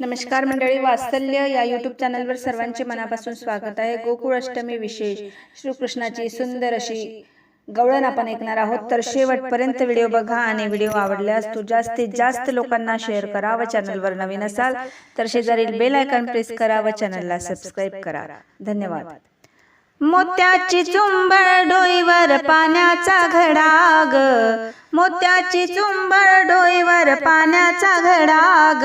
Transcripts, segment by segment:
नमस्कार मंडळी वात्सल्य या यूट्यूब चॅनलवर सर्वांचे मनापासून स्वागत आहे. गोकुळ अष्टमी विशेष. श्रीकृष्णाची सुंदर अशी गवळण आपण ऐकणार आहोत. तर शेवटपर्यंत व्हिडिओ बघा आणि व्हिडिओ आवडल्यास तो जास्तीत जास्त लोकांना शेअर करा व चॅनलवर नवीन असाल तर शेजारील बेल आयकॉन प्रेस करा व चॅनलला सबस्क्राईब करा. धन्यवाद. मोत्याची चुंबळ डोईवर पाण्याचा घडाग. मोत्याची चुंबळ डोईवर पाण्याचा घडाग.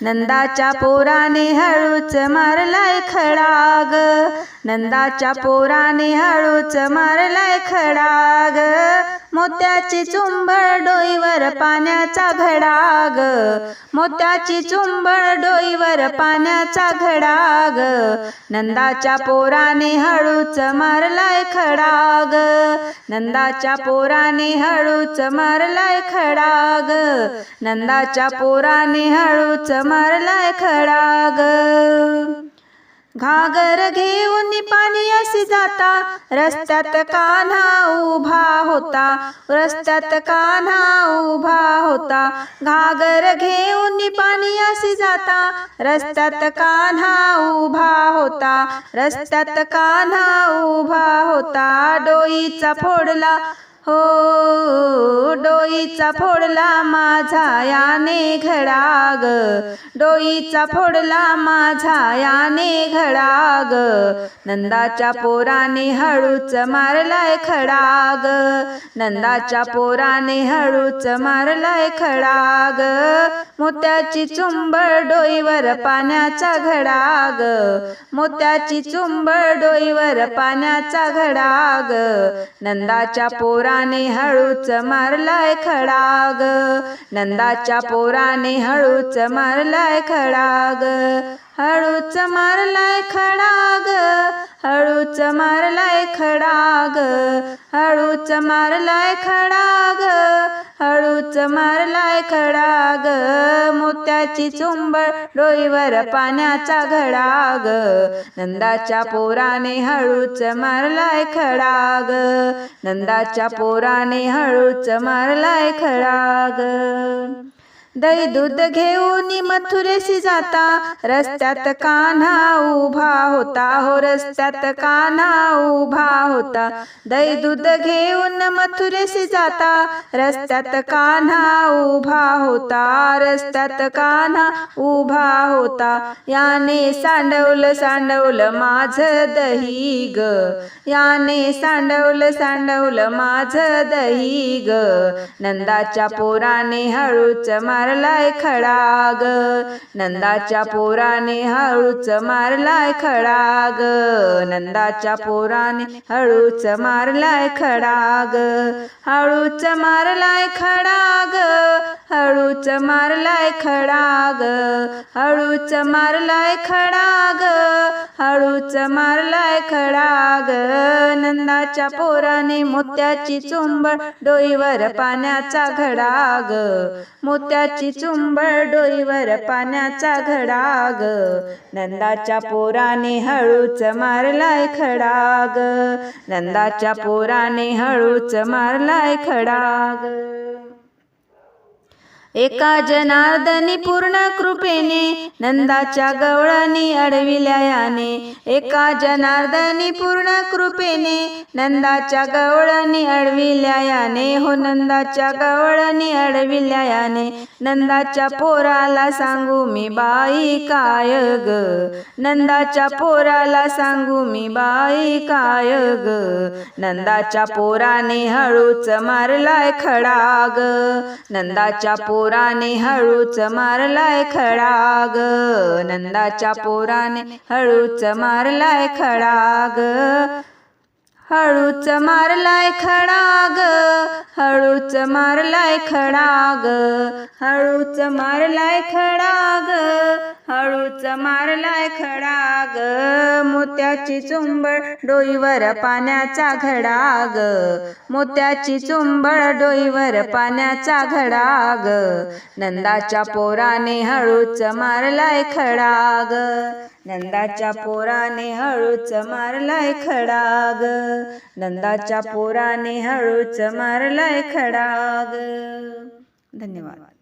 नंदाच्या पोराने हळूच मारलाय खडाग. नंदाच्या पोराने हळूच मारलाय खडाग. मोत्याची चुंबळ डोईवर पाण्याचा घडाग. मोत्याची चुंबळ डोईवर पाण्याचा घडाग. नंदाच्या पोराने हळूच मारलाय खडाग. नंदाच्या पोराने हळूच मारलाय खडाग. नंदाच्या पोराने हळूच मारलाय खडाग. घागर घेऊन पाणी असे जाता. रस्त्यात कान्हा उभा होता. रस्त्यात कान्हा उभा होता. घागर घेऊन पाणी असे जाता. रस्त्यात कान्हा उभा होता. रस्त्यात कान्हा उभा होता. डोईचा फोडला. हो डोईचा फोडला माझा याने घडाग. डोईचा फोडला माझा याने घडाग. नंदाच्या पोराने हळूच मारलाय खडाग. नंदाच्या पोराने हळूच मारलाय खडाग. मोत्याची चुंबळ डोईवर पाण्याचा घडाग. मोत्याची चुंबळ डोईवर पाण्याचा घडाग. नंदाच्या पोराने हळूच मारलाय खडाग. नंदाच्या पोराने हळूच मारलाय खडाग. हळूच मारलाय खडाग. हळूच मारलाय खडाग. हळूच मारलाय खडाग. तूच मारलाय खडाग मोत्याची चुंबळ डोईवर पाण्याचा घडाग. नंदाच्या पोराने हळूच मारलाय खडाग नंदाच्या पोराने हळूच मारलाय खडाग दही दूध घेऊन मथुरेशी जाता. रस्त्यात कान्हा उभा होता. हो रस्त्यात कान्हा उभा होता. दही दूध घेऊन मथुरेशी जाता. रस्त्यात कान्हा उभा होता. रस्त्यात कान्हा उभा होता. याने सांडवलं सांडवलं माझं दही ग. याने सांडवलं सांडवलं माझं दही ग. नंदाच्या पोराने हळूच मार मारलाय खडाग. नंदाच्या पोराने हळूच मारलाय खडाग. नंदाच्या पोराने हळूच मारलाय खडाग. हळूच मारलाय खडाग. हळूच मारलाय खडाग. हळूच मारलाय खडाग. हळूच मारलाय खडाग. नंदाच्या पोराने मोत्याची चुंबळ डोईवर पाण्याचा घडाग. मोत्याची चुंबळ डोईवर पाण्याचा घडाग. नंदाच्या पोराने हळूच मारलाय खडाग. नंदाच्या पोराने हळूच मारलाय खडाग. एका जनार्दनी पूर्ण कृपेने नंदाच्या गवळणी अडविल्या याने. एका जनार्दनी पूर्ण कृपेने नंदाच्या गवळणी अडविल्या याने. हो नंदाच्या गवळणी अडविल्या याने. नंदाच्या पोराला सांगू मी बाई काय ग? नंदाच्या पोराला सांगू मी बाई काय ग? नंदाच्या पोराने हळूच मारलाय खडाग. नंदाच्या पोर पोराने हळूच मारलाय खडाग नंदाच्या पोराने हळूच मारलाय खडाग हळूच मारलाय खडाग हळूच मारलाय खडाग हळूच मारलाय खडाग हळूच मारलाय खडाग मोत्याची चुंबळ डोईवर पाण्याचा घडाग. मोत्याची चुंबळ डोईवर पाण्याचा घडाग. नंदाच्या पोराने हळूच मारलाय खडाग. नंदाच्या पोराने हळूच मारलाय खडाग. नंदाच्या पोराने हळूच मारलाय खडाग. धन्यवाद.